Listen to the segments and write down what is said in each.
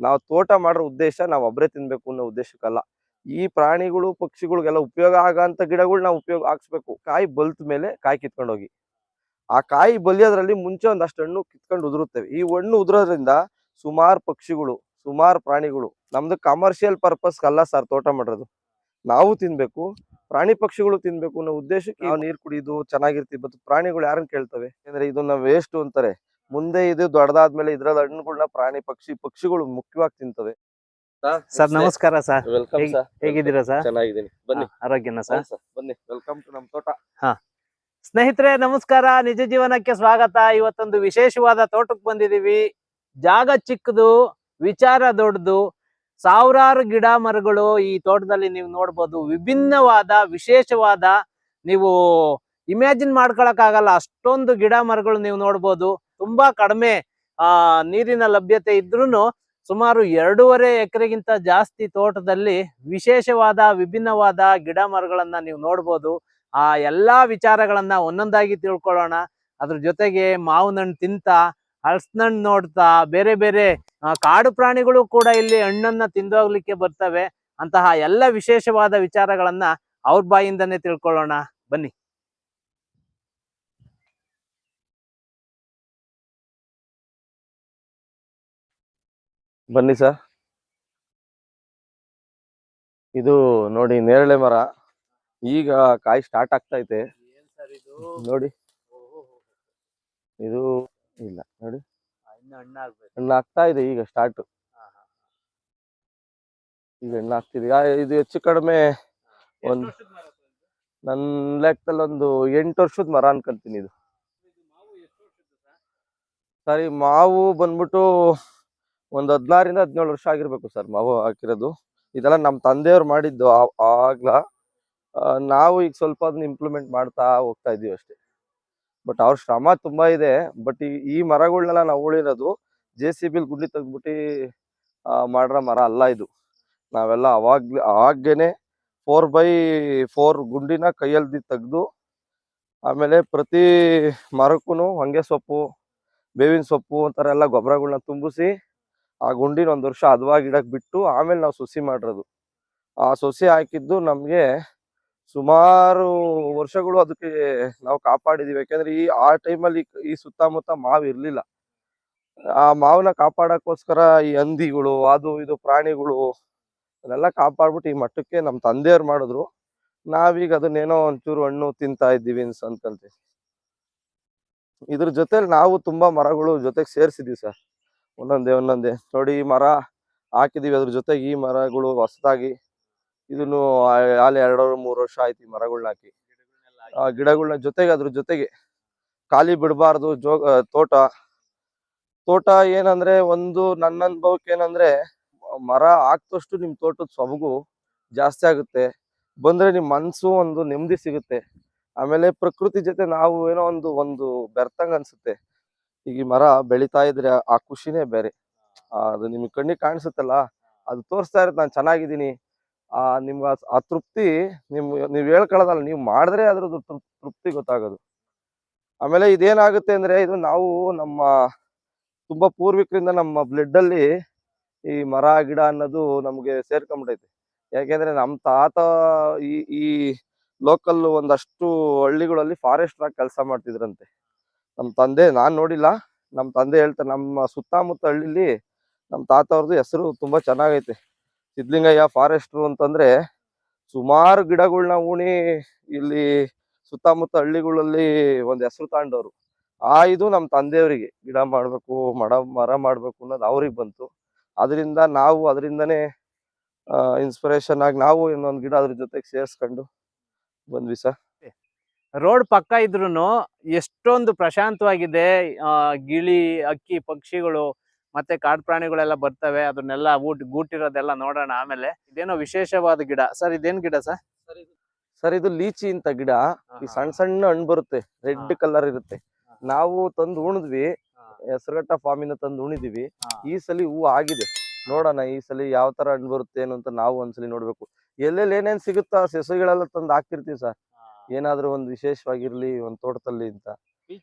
ನಾವು ತೋಟ ಮಾಡೋ ಉದ್ದೇಶ ನಾವು ಒಬ್ಬರೇ ತಿನ್ಬೇಕು ಅನ್ನೋ ಉದ್ದೇಶಕ್ಕಲ್ಲ. ಈ ಪ್ರಾಣಿಗಳು ಪಕ್ಷಿಗಳಿಗೆಲ್ಲ ಉಪಯೋಗ ಆಗಂತ ಗಿಡಗಳು ನಾವು ಉಪಯೋಗ ಹಾಕ್ಸ್ಬೇಕು. ಕಾಯಿ ಬಲ್ತ ಮೇಲೆ ಕಾಯಿ ಕಿತ್ಕೊಂಡು ಹೋಗಿ ಆ ಕಾಯಿ ಬಲಿಯೋದ್ರಲ್ಲಿ ಮುಂಚೆ ಒಂದಷ್ಟು ಹಣ್ಣು ಕಿತ್ಕೊಂಡು ಉದುರುತ್ತವೆ. ಈ ಹಣ್ಣು ಉದುರೋದ್ರಿಂದ ಸುಮಾರು ಪಕ್ಷಿಗಳು ಸುಮಾರು ಪ್ರಾಣಿಗಳು ನಮ್ದು ಕಮರ್ಷಿಯಲ್ ಪರ್ಪಸ್ ಅಲ್ಲ ಸರ್ ತೋಟ ಮಾಡೋದು ನಾವು ತಿನ್ಬೇಕು ಪ್ರಾಣಿ ಪಕ್ಷಿಗಳು ತಿನ್ಬೇಕು ಅನ್ನೋ ಉದ್ದೇಶಕ್ಕೆ ನಾವು ನೀರ್ ಕುಡಿಯೋದು ಚೆನ್ನಾಗಿರ್ತೀವಿ ಮತ್ತು ಪ್ರಾಣಿಗಳು ಯಾರನ್ನ ಕೇಳ್ತವೆ? ಯಾಕಂದ್ರೆ ಇದನ್ನ ವೇಸ್ಟ್ ಅಂತಾರೆ. ಮುಂದೆ ಇದು ದೊಡ್ಡದಾದ್ಮೇಲೆ ಇದ್ರಲ್ಲಿ ಹಣ್ಣುಗಳನ್ನ ಪ್ರಾಣಿ ಪಕ್ಷಿ ಪಕ್ಷಿಗಳು ಮುಖ್ಯವಾಗಿ ತಿಂತವೆ. ಸರ್ ನಮಸ್ಕಾರ ಸರ್. ವೆಲ್ಕಮ್ ಸರ್ ಹೇಗಿದ್ದೀರಾ ಸರ್? ಚೆನ್ನಾಗಿದ್ದೀನಿ. ಬನ್ನಿ. ಆರೋಗ್ಯನ ಸರ್? ಬನ್ನಿ. ವೆಲ್ಕಮ್ ಟು ನಮ್ ತೋಟ. ಸ್ನೇಹಿತರೆ ನಮಸ್ಕಾರ. ನಿಜ ಜೀವನಕ್ಕೆ ಸ್ವಾಗತ. ಇವತ್ತೊಂದು ವಿಶೇಷವಾದ ತೋಟಕ್ಕೆ ಬಂದಿದೀವಿ ಜಾಗ ಚಿಕ್ಕದು ವಿಚಾರ ದೊಡ್ಡದು. ಸಾವಿರಾರು ಗಿಡ ಮರಗಳು ಈ ತೋಟದಲ್ಲಿ ನೀವು ನೋಡ್ಬೋದು. ವಿಭಿನ್ನವಾದ ವಿಶೇಷವಾದ. ನೀವು ಇಮ್ಯಾಜಿನ್ ಮಾಡ್ಕೊಳಕ್ಕಾಗಲ್ಲ. ಅಷ್ಟೊಂದು ಗಿಡ ಮರಗಳು ನೀವು ನೋಡ್ಬೋದು. ತುಂಬಾ ಕಡಿಮೆ, ಆ, ನೀರಿನ ಲಭ್ಯತೆ ಇದ್ರೂ ಸುಮಾರು ಎರಡೂವರೆ ಎಕರೆಗಿಂತ ಜಾಸ್ತಿ ತೋಟದಲ್ಲಿ ವಿಶೇಷವಾದ, ವಿಭಿನ್ನವಾದ ಗಿಡ ಮರಗಳನ್ನ ನೀವು ನೋಡ್ಬೋದು. ಆ, ಎಲ್ಲಾ ವಿಚಾರಗಳನ್ನ ಒಂದೊಂದಾಗಿ ತಿಳ್ಕೊಳ್ಳೋಣ. ಅದ್ರ ಜೊತೆಗೆ ಮಾವಿನ ಹಣ್ಣು ತಿಂತ ಹಣ್ಣು ನೋಡ್ತಾ, ಬೇರೆ ಬೇರೆ ಕಾಡು ಪ್ರಾಣಿಗಳು ಕೂಡ ಇಲ್ಲಿ ಹಣ್ಣನ್ನ ತಿಂದೋಗ್ಲಿಕ್ಕೆ ಬರ್ತವೆ. ಅಂತಹ ಎಲ್ಲ ವಿಶೇಷವಾದ ವಿಚಾರಗಳನ್ನ ಅವ್ರ ಬಾಯಿಂದನೇ ತಿಳ್ಕೊಳ್ಳೋಣ. ಬನ್ನಿ. ಬನ್ನಿ ಸರ್. ಇದು ನೋಡಿ ನೇರಳೆ ಮರ. ಈಗ ಕಾಯಿ ಸ್ಟಾರ್ಟ್ ಆಗ್ತಾ ಇದೆ. ನೋಡಿ. ಇದು ಇಲ್ಲ, ನೋಡಿ. ಹಣ್ಣು ಆಗ್ತಾ ಇದೆ ಈಗ ಸ್ಟಾರ್ಟ್ ಈಗ ಹಣ್ಣು ಆಗ್ತಿದೆ. ಇದು ಹೆಚ್ಚು ಕಡಿಮೆ ಒಂದು ನನ್ನ ಲೆಕ್ಕದಲ್ಲಿ ಒಂದು ಎಂಟು ವರ್ಷದ ಮರ ಅನ್ಕೊಂತೀನಿ ಇದು. ಸರಿ, ಮಾವು ಬಂದ್ಬಿಟ್ಟು ಒಂದ್ ಹದಿನಾರಿಂದ ಹದಿನೇಳು ವರ್ಷ ಆಗಿರ್ಬೇಕು ಸರ್ ಮಾವು ಹಾಕಿರೋದು. ಇದೆಲ್ಲ ನಮ್ಮ ತಂದೆಯವ್ರು ಮಾಡಿದ್ದು ಆಗ್ಲ ನಾವು ಈಗ ಸ್ವಲ್ಪ ಅದನ್ನ ಇಂಪ್ಲಿಮೆಂಟ್ ಮಾಡ್ತಾ ಹೋಗ್ತಾ ಇದೀವಿ ಅಷ್ಟೇ. ಬಟ್ ಅವ್ರ ಶ್ರಮ ತುಂಬಾ ಇದೆ. ಬಟ್ ಈ ಮರಗಳ್ನೆಲ್ಲ ನಾವು ಉಳಿರೋದು ಜೆ ಸಿ ಬಿಲ್ ಗುಂಡಿ ತೆಗ್ದ್ಬಿಟ್ಟು ಮಾಡಿರೋ ಮರ ಅಲ್ಲ ಇದು. ನಾವೆಲ್ಲ ಅವಾಗ ಆಗೇನೆ ಫೋರ್ ಬೈ ಫೋರ್ ಗುಂಡಿನ ಕೈಯಲ್ಲಿ ತೆಗ್ದು, ಆಮೇಲೆ ಪ್ರತಿ ಮರಕ್ಕೂ ಹೊಂಗೆ ಸೊಪ್ಪು, ಬೇವಿನ ಸೊಪ್ಪು ಒಂಥರ ಎಲ್ಲ ಗೊಬ್ಬರಗಳನ್ನ ತುಂಬಿಸಿ ಆ ಗುಂಡಿನ ಒಂದು ವರ್ಷ ಹದವಾಗಿ ಇಡಕ್ ಬಿಟ್ಟು ಆಮೇಲೆ ನಾವು ಸೊಸಿ ಮಾಡಿರೋದು. ಆ ಸೊಸಿ ಹಾಕಿದ್ದು ನಮ್ಗೆ ಸುಮಾರು ವರ್ಷಗಳು ಅದಕ್ಕೆ ನಾವು ಕಾಪಾಡಿದೀವಿ. ಯಾಕಂದ್ರೆ ಈ, ಆ ಟೈಮಲ್ಲಿ ಈ ಸುತ್ತಮುತ್ತ ಮಾವು ಇರಲಿಲ್ಲ. ಆ ಮಾವನ್ನ ಕಾಪಾಡಕ್ಕೋಸ್ಕರ ಈ ಹಂದಿಗಳು, ಅದು ಇದು ಪ್ರಾಣಿಗಳು ಅದನ್ನೆಲ್ಲ ಕಾಪಾಡ್ಬಿಟ್ಟು ಈ ಮಟ್ಟಕ್ಕೆ ನಮ್ಮ ತಂದೆಯವ್ರು ಮಾಡಿದ್ರು. ನಾವೀಗ ಅದನ್ನೇನೋ ಒಂಚೂರು ಹಣ್ಣು ತಿಂತಾ ಇದ್ದೀವಿ ಅನ್ಸ್ ಅನ್ಕೊಂತೀವಿ ಇದ್ರ ಜೊತೆಲಿ ನಾವು ತುಂಬಾ ಮರಗಳು ಜೊತೆಗೆ ಸೇರ್ಸಿದೀವಿ ಸರ್. ಒಂದೊಂದೇ ಒಂದೊಂದೇ. ನೋಡಿ, ಈ ಮರ ಹಾಕಿದೀವಿ ಅದ್ರ ಜೊತೆಗೆ ಈ ಮರಗಳು ಹೊಸದಾಗಿ ಇದನ್ನು ಆಲೆ ಎರಡು ಮೂರು ವರ್ಷ ಆಯ್ತು ಈ ಮರಗಳನ್ನ ಹಾಕಿ. ಗಿಡಗಳನ್ನ ಜೊತೆಗೆ, ಅದ್ರ ಜೊತೆಗೆ ಖಾಲಿ ಬಿಡಬಾರ್ದು ಜೋಗ ತೋಟ. ತೋಟ ಏನಂದ್ರೆ ಒಂದು ನನ್ನ ಅನುಭವಕ್ಕೆ ಏನಂದ್ರೆ ಮರ ಹಾಕ್ದಷ್ಟು ನಿಮ್ ತೋಟದ ಸೊಬಗು ಜಾಸ್ತಿ ಆಗುತ್ತೆ. ಬಂದ್ರೆ ನಿಮ್ ಮನ್ಸು ಒಂದು ನೆಮ್ಮದಿ ಸಿಗುತ್ತೆ. ಆಮೇಲೆ ಪ್ರಕೃತಿ ಜೊತೆ ನಾವು ಏನೋ ಒಂದು ಒಂದು ಬೆರ್ತಂಗ್ ಅನ್ಸುತ್ತೆ. ಈಗ ಮರ ಬೆಳಿತಾ ಇದ್ರೆ ಆ ಖುಷಿನೇ ಬೇರೆ. ಅದು ನಿಮ್ಗೆ ಕಣ್ಣಿಗೆ ಕಾಣಿಸುತ್ತಲ್ಲ? ಅದು ತೋರಿಸ್ತಾ ಇರುತ್ತೆ ನಾನು ಚೆನ್ನಾಗಿದ್ದೀನಿ. ಆ ನಿಮ್ಗೆ ಆ- ಆ ತೃಪ್ತಿ ನಿಮ್, ನೀವು ಹೇಳ್ಕೊಳ್ಳೋದಲ್ಲ, ನೀವು ಮಾಡಿದ್ರೆ ಅದ್ರದ್ದು ತೃಪ್ತಿ ಗೊತ್ತಾಗೋದು. ಆಮೇಲೆ ಇದೇನಾಗುತ್ತೆ ಅಂದ್ರೆ, ಇದು ನಾವು ನಮ್ಮ ತುಂಬಾ ಪೂರ್ವಿಕರಿಂದ ನಮ್ಮ ಬ್ಲಡ್ ಅಲ್ಲಿ ಈ ಮರ, ಗಿಡ ಅನ್ನೋದು ನಮಗೆ ಸೇರ್ಕೊಂಡ್ಬಿಟ್ಟೈತೆ ಯಾಕೆಂದ್ರೆ ನಮ್ಮ ತಾತ ಈ ಈ ಲೋಕಲ್ ಒಂದಷ್ಟು ಹಳ್ಳಿಗಳಲ್ಲಿ ಫಾರೆಸ್ಟ್ ಆಗಿ ಕೆಲಸ ಮಾಡ್ತಿದ್ರಂತೆ. ನಮ್ ತಂದೆ ನಾನು ನೋಡಿಲ್ಲ. ನಮ್ಮ ತಂದೆ ಹೇಳ್ತಾರೆ ನಮ್ಮ ಸುತ್ತಮುತ್ತ ಹಳ್ಳಿಲಿ ನಮ್ಮ ತಾತ ಅವ್ರದ್ದು ಹೆಸರು ತುಂಬಾ ಚೆನ್ನಾಗೈತೆ. ಸಿದ್ಲಿಂಗಯ್ಯ ಫಾರೆಸ್ಟ್ರು ಅಂತಂದ್ರೆ ಸುಮಾರು ಗಿಡಗಳನ್ನ ಉಣಿ ಇಲ್ಲಿ ಸುತ್ತಮುತ್ತ ಹಳ್ಳಿಗಳಲ್ಲಿ ಒಂದು ಹೆಸರು ತಾಂಡವ್ರು ಆ ಇದು ನಮ್ಮ ತಂದೆಯವರಿಗೆ. ಗಿಡ ಮಾಡಬೇಕು, ಮಡ, ಮರ ಮಾಡಬೇಕು ಅನ್ನೋದು ಅವ್ರಿಗೆ ಬಂತು. ಅದರಿಂದ ನಾವು ಅದರಿಂದನೇ ಇನ್ಸ್ಪಿರೇಷನ್ ಆಗಿ ನಾವು ಇನ್ನೊಂದು ಗಿಡ ಅದ್ರ ಜೊತೆಗೆ ಸೇರಿಸ್ಕೊಂಡು ಬಂದ್ವಿ ಸರ್. ರೋಡ್ ಪಕ್ಕ ಇದ್ರೂ ಎಷ್ಟೊಂದು ಪ್ರಶಾಂತವಾಗಿದೆ. ಆ ಗಿಳಿ ಅಕ್ಕಿ ಪಕ್ಷಿಗಳು ಮತ್ತೆ ಕಾಡು ಪ್ರಾಣಿಗಳೆಲ್ಲ ಬರ್ತವೆ. ಅದನ್ನೆಲ್ಲ ಊಟ ಗೂಟಿರೋದೆಲ್ಲ ನೋಡೋಣ ಆಮೇಲೆ. ಇದೇನೋ ವಿಶೇಷವಾದ ಗಿಡ. ಸರ್ ಇದೇನ್ ಗಿಡ ಸರ್? ಸರ್ ಇದು ಲೀಚಿ ಅಂತ ಗಿಡ. ಈ ಸಣ್ಣ ಸಣ್ಣ ಹಣ್ಣು ಬರುತ್ತೆ. ರೆಡ್ ಕಲರ್ ಇರುತ್ತೆ. ನಾವು ತಂದು ಉಣಿದ್ವಿ. ಹೆಸರುಘಟ್ಟ ಫಾರ್ಮಿನ ತಂದು ಉಣಿದೀವಿ ಈ ಸಲಿ ಹೂ ಆಗಿದೆ. ನೋಡೋಣ ಈ ಸಲ ಯಾವ ತರ ಹಣ್ಣು ಬರುತ್ತೆ ಏನು ಅಂತ ನಾವು ಒಂದ್ಸಲಿ ನೋಡ್ಬೇಕು. ಎಲ್ಲೆಲ್ಲಿ ಏನೇನ್ ಸಿಗುತ್ತಾ ಸಸಿಗಳೆಲ್ಲ ತಂದು ಹಾಕ್ತಿರ್ತೀವಿ ಸರ್. ಏನಾದ್ರೂ ಒಂದು ವಿಶೇಷವಾಗಿರ್ಲಿ ಒಂದ್ ತೋಟದಲ್ಲಿ ಅಂತ.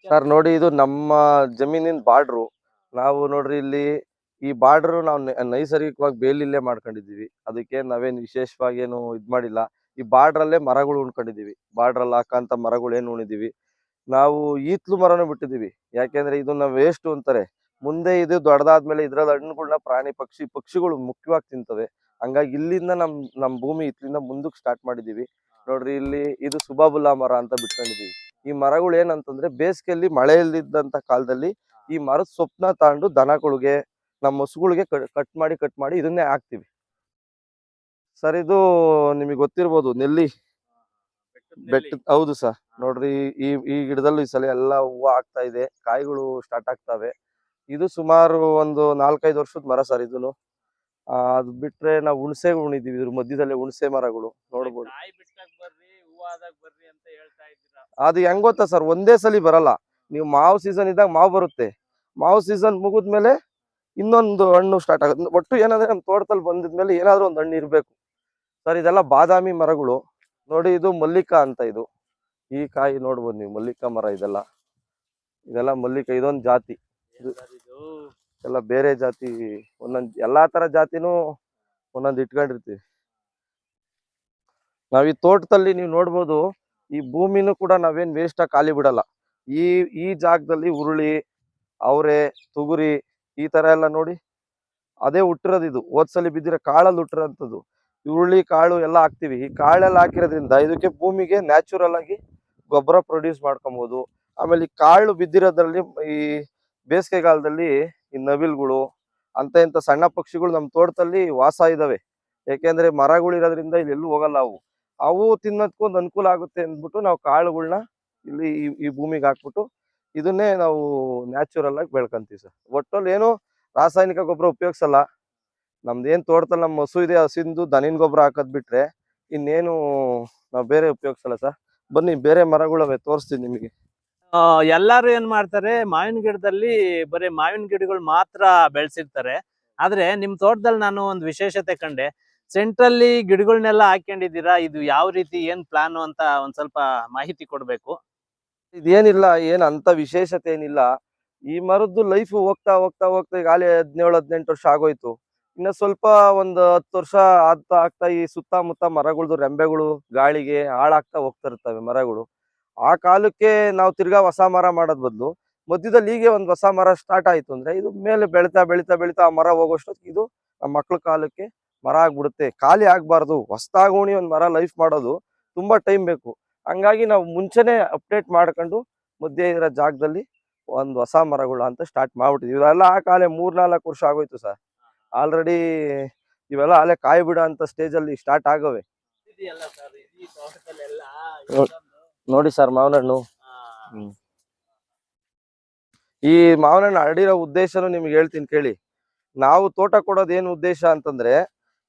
ಸರ್ ನೋಡಿ ಇದು ನಮ್ಮ ಜಮೀನಿನ ಬಾರ್ಡ್ರು ನಾವು ನೋಡ್ರಿ ಇಲ್ಲಿ ಈ ಬಾರ್ಡರ್ ನಾವು ನೈಸರ್ಗಿಕವಾಗಿ ಬೇಲಿಲ್ಲೇ ಮಾಡ್ಕೊಂಡಿದೀವಿ ಅದಕ್ಕೆ ನಾವೇನು ವಿಶೇಷವಾಗಿ ಏನು ಇದ್ ಮಾಡಿಲ್ಲ. ಈ ಬಾರ್ಡರ್ ಅಲ್ಲೇ ಮರಗಳು ಉಣ್ಕೊಂಡಿದೀವಿ ಬಾರ್ಡರ್ ಅಲ್ಲಿ ಹಾಕಂತ ಮರಗಳು ಏನು ಉಣಿದೀವಿ ನಾವು ಈತ್ಲು ಮರನು ಬಿಟ್ಟಿದೀವಿ ಯಾಕೆಂದ್ರೆ ಇದನ್ನ ವೇಸ್ಟ್ ಅಂತಾರೆ. ಮುಂದೆ ಇದು ದೊಡ್ಡದಾದ್ಮೇಲೆ ಇದ್ರಲ್ಲಿ ಹಣ್ಣುಗಳನ್ನ ಪ್ರಾಣಿ ಪಕ್ಷಿ ಪಕ್ಷಿಗಳು ಮುಖ್ಯವಾಗಿ ತಿಂತವೆ. ಹಂಗಾಗಿ ಇಲ್ಲಿಂದ ನಮ್ ನಮ್ ಭೂಮಿ ಇತ್ಲಿಂದ ಮುಂದಕ್ಕೆ ಸ್ಟಾರ್ಟ್ ಮಾಡಿದೀವಿ ನೋಡ್ರಿ, ಇಲ್ಲಿ ಇದು ಸುಬಾಬುಲ್ಲಾ ಮರ ಅಂತ ಬಿಟ್ಕೊಂಡಿದೀವಿ. ಈ ಮರಗಳು ಏನಂತಂದ್ರೆ ಬೇಸಿಗೆಯಲ್ಲಿ ಮಳೆ ಇಲ್ದಿದ್ದಂತ ಕಾಲದಲ್ಲಿ ಈ ಮರದ ಸೊಪ್ಪನ್ನ ತಗೊಂಡು ದನಗಳಿಗೆ, ನಮ್ಮ ಹಸುಗಳಿಗೆ ಕಟ್ ಮಾಡಿ ಕಟ್ ಮಾಡಿ ಇದನ್ನೇ ಹಾಕ್ತಿವಿ. ಸರ್, ಇದು ನಿಮಗೆ ಗೊತ್ತಿರ್ಬೋದು, ನೆಲ್ಲಿ. ಬೆಟ್ಟ ಹೌದು ಸರ್. ನೋಡ್ರಿ, ಈ ಈ ಗಿಡದಲ್ಲೂ ಈ ಸಲ ಎಲ್ಲ ಹೂವು ಆಗ್ತಾ ಇದೆ. ಕಾಯಿಗಳು ಸ್ಟಾರ್ಟ್ ಆಗ್ತವೆ. ಇದು ಸುಮಾರು ಒಂದು ನಾಲ್ಕೈದು ವರ್ಷದ ಮರ ಸರ್ ಇದನ್ನು ಅದು ಬಿಟ್ರೆ ನಾವು ಹುಣಸೆ ಉಣಿದೀವಿ ಇದ್ರ ಮಧ್ಯದಲ್ಲಿ ಹುಣಸೆ ಮರಗಳು ನೋಡ್ಬೋದು. ಅದು ಹೆಂಗ್ ಗೊತ್ತಾ ಸರ್? ಒಂದೇ ಸಲ ಬರಲ್ಲ. ನೀವು ಮಾವು ಸೀಸನ್ ಇದ್ದಾಗ ಮಾವು ಬರುತ್ತೆ. ಮಾವು ಸೀಸನ್ ಮುಗಿದ್ಮೇಲೆ ಇನ್ನೊಂದು ಹಣ್ಣು ಸ್ಟಾರ್ಟ್ ಆಗುತ್ತೆ. ಒಟ್ಟು ಏನಂದ್ರೆ ನಮ್ಮ ತೋಟದಲ್ಲಿ ಬಂದಿದ್ಮೇಲೆ ಏನಾದ್ರೂ ಒಂದು ಹಣ್ಣು ಇರಬೇಕು. ಸರ್ ಇದೆಲ್ಲ ಬಾದಾಮಿ ಮರಗಳು. ನೋಡಿ ಇದು ಮಲ್ಲಿಕಾ ಅಂತ ಇದು. ಈ ಕಾಯಿ ನೋಡ್ಬೋದು ನೀವು ಮಲ್ಲಿಕಾ ಮರ ಇದೆಲ್ಲ. ಇದೆಲ್ಲ ಮಲ್ಲಿಕಾ ಇದೊಂದು ಜಾತಿ. ಎಲ್ಲ ಬೇರೆ ಜಾತಿ, ಒಂದೊಂದ್, ಎಲ್ಲಾ ತರ ಜಾತಿನೂ ಒಂದೊಂದು ಇಟ್ಕೊಂಡಿರ್ತೀವಿ. ನಾವ್ ಈ ತೋಟದಲ್ಲಿ ನೀವು ನೋಡ್ಬೋದು, ಈ ಭೂಮಿನೂ ಕೂಡ ನಾವೇನ್ ವೇಸ್ಟ್ ಆಗಿ ಖಾಲಿ ಬಿಡಲ್ಲ. ಈ ಈ ಜಾಗದಲ್ಲಿ ಉರುಳಿ, ಅವರೆ, ತುಗುರಿ, ಈ ತರ ಎಲ್ಲ ನೋಡಿ ಅದೇ ಹುಟ್ಟಿರೋದು ಇದು. ಓದ್ಸಲಿ ಬಿದ್ದಿರೋ ಕಾಳಲ್ಲಿ ಹುಟ್ಟಿರೋಂಥದ್ದು. ಉರುಳಿ ಕಾಳು ಎಲ್ಲ ಹಾಕ್ತಿವಿ. ಈ ಕಾಳೆಲ್ಲ ಹಾಕಿರೋದ್ರಿಂದ ಇದಕ್ಕೆ ಭೂಮಿಗೆ ನ್ಯಾಚುರಲ್ ಆಗಿ ಗೊಬ್ಬರ ಪ್ರೊಡ್ಯೂಸ್ ಮಾಡ್ಕೊಬೋದು. ಆಮೇಲೆ ಈ ಕಾಳು ಬಿದ್ದಿರೋದ್ರಲ್ಲಿ ಈ ಬೇಸಿಗೆಗಾಲದಲ್ಲಿ ಈ ನವಿಲ್ಗಳು ಅಂತ ಇಂಥ ಸಣ್ಣ ಪಕ್ಷಿಗಳು ನಮ್ಮ ತೋಟದಲ್ಲಿ ವಾಸ ಇದಾವೆ. ಯಾಕೆಂದ್ರೆ ಮರಗಳು ಇರೋದ್ರಿಂದ ಇಲ್ಲಿ ಎಲ್ಲೂ ಹೋಗಲ್ಲ ಅವು. ಅವು ತಿನ್ನೋದಕ್ಕೂ ಒಂದು ಅನುಕೂಲ ಆಗುತ್ತೆ ಅಂದ್ಬಿಟ್ಟು ನಾವು ಕಾಳುಗಳನ್ನ ಇಲ್ಲಿ ಈ ಭೂಮಿಗೆ ಹಾಕ್ಬಿಟ್ಟು ಇದನ್ನೇ ನಾವು ನ್ಯಾಚುರಲ್ ಆಗಿ ಬೆಳ್ಕೊಂತೀವಿ ಸರ್. ಒಟ್ಟಲ್ಲಿ ಏನು ರಾಸಾಯನಿಕ ಗೊಬ್ಬರ ಉಪಯೋಗಿಸಲ್ಲ. ನಮ್ದು ಏನು ತೋಟದಲ್ಲಿ ನಮ್ಮ ಹಸು ಇದೆ, ಹಸಿಂದು ದನಿನ ಗೊಬ್ಬರ ಹಾಕೋದ್ ಬಿಟ್ರೆ ಇನ್ನೇನು ನಾವು ಬೇರೆ ಉಪಯೋಗಿಸಲ್ಲ ಸರ್. ಬನ್ನಿ, ಬೇರೆ ಮರಗಳವೆ ತೋರಿಸ್ತೀನಿ ನಿಮಗೆ. ಎಲ್ಲಾರು ಏನ್ ಮಾಡ್ತಾರೆ, ಮಾವಿನ ಗಿಡದಲ್ಲಿ ಬರೀ ಮಾವಿನ ಗಿಡಗಳು ಮಾತ್ರ ಬೆಳೆಸಿರ್ತಾರೆ. ಆದ್ರೆ ನಿಮ್ ತೋಟದಲ್ಲಿ ನಾನು ಒಂದು ವಿಶೇಷತೆ ಕಂಡೆ, ಸೆಂಟ್ರಲ್ಲಿ ಗಿಡಗಳನ್ನೆಲ್ಲ ಹಾಕೊಂಡಿದ್ದೀರಾ ಇದು ಯಾವ ರೀತಿ, ಏನ್ ಪ್ಲಾನ್ ಅಂತ ಒಂದ್ ಸ್ವಲ್ಪ ಮಾಹಿತಿ ಕೊಡ್ಬೇಕು. ಇದೇನಿಲ್ಲ, ಏನ್ ಅಂತ ವಿಶೇಷತೆ ಏನಿಲ್ಲ. ಈ ಮರದ್ದು ಲೈಫ್ ಹೋಗ್ತಾ ಹೋಗ್ತಾ ಹೋಗ್ತಾ ಈಗ ಆಲೆ ಹದಿನೇಳು, ಹದಿನೆಂಟು ವರ್ಷ ಆಗೋಯ್ತು. ಇನ್ನ ಸ್ವಲ್ಪ ಒಂದು ಹತ್ತು ವರ್ಷ ಆಗ್ತಾ ಆಗ್ತಾ ಈ ಸುತ್ತಮುತ್ತ ಮರಗಳದ್ದು ರೆಂಬೆಗಳು, ಗಾಳಿಗೆ ಹಾಳಾಗ್ತಾ ಹೋಗ್ತಾ ಇರ್ತವೆ ಮರಗಳು. ಆ ಕಾಲಕ್ಕೆ ನಾವು ತಿರ್ಗಾ ಹೊಸ ಮರ ಮಾಡೋದ್ ಬದಲು ಮಧ್ಯದಲ್ಲಿ ಹೀಗೆ ಒಂದು ಹೊಸ ಮರ ಸ್ಟಾರ್ಟ್ ಆಯ್ತು ಅಂದ್ರೆ ಇದು ಮೇಲೆ ಬೆಳಿತಾ ಬೆಳಿತಾ ಬೆಳಿತಾ ಆ ಮರ ಹೋಗೋಷ್ಟೊತ್ತಿಗೆ ಇದು ನಮ್ಮ ಮಕ್ಳ ಕಾಲಕ್ಕೆ ಮರ ಆಗ್ಬಿಡುತ್ತೆ. ಖಾಲಿ ಆಗ್ಬಾರ್ದು. ಹೊಸ್ತಾಗೋಣಿ ಒಂದು ಮರ ಲೈಫ್ ಮಾಡೋದು ತುಂಬಾ ಟೈಮ್ ಬೇಕು. ಹಂಗಾಗಿ ನಾವು ಮುಂಚೆನೆ ಅಪ್ಡೇಟ್ ಮಾಡ್ಕೊಂಡು ಮಧ್ಯೆ ಇರೋ ಜಾಗದಲ್ಲಿ ಒಂದ್ ಹೊಸ ಮರಗಳು ಅಂತ ಸ್ಟಾರ್ಟ್ ಮಾಡ್ಬಿಟ್ಟಿದ್ವಿ. ಇವೆಲ್ಲ ಆ ಕಾಲೇ ಮೂರ್ನಾಲ್ಕು ವರ್ಷ ಆಗೋಯ್ತು ಸರ್. ಆಲ್ರೆಡಿ ಇವೆಲ್ಲ ಅಲ್ಲೇ ಕಾಯಿ ಬಿಡೋ ಅಂತ ಸ್ಟೇಜ್ ಅಲ್ಲಿ ಸ್ಟಾರ್ಟ್ ಆಗವೆ. ನೋಡಿ ಸರ್ ಮಾವಿನ ಹಣ್ಣು ಈ ಮಾವಿನ ಹಣ್ಣು ಹರಡಿರೋ ಉದ್ದೇಶನು ನಿಮ್ಗೆ ಹೇಳ್ತೀನಿ ಕೇಳಿ. ನಾವು ತೋಟ ಕೊಡೋದು ಏನು ಉದ್ದೇಶ ಅಂತಂದ್ರೆ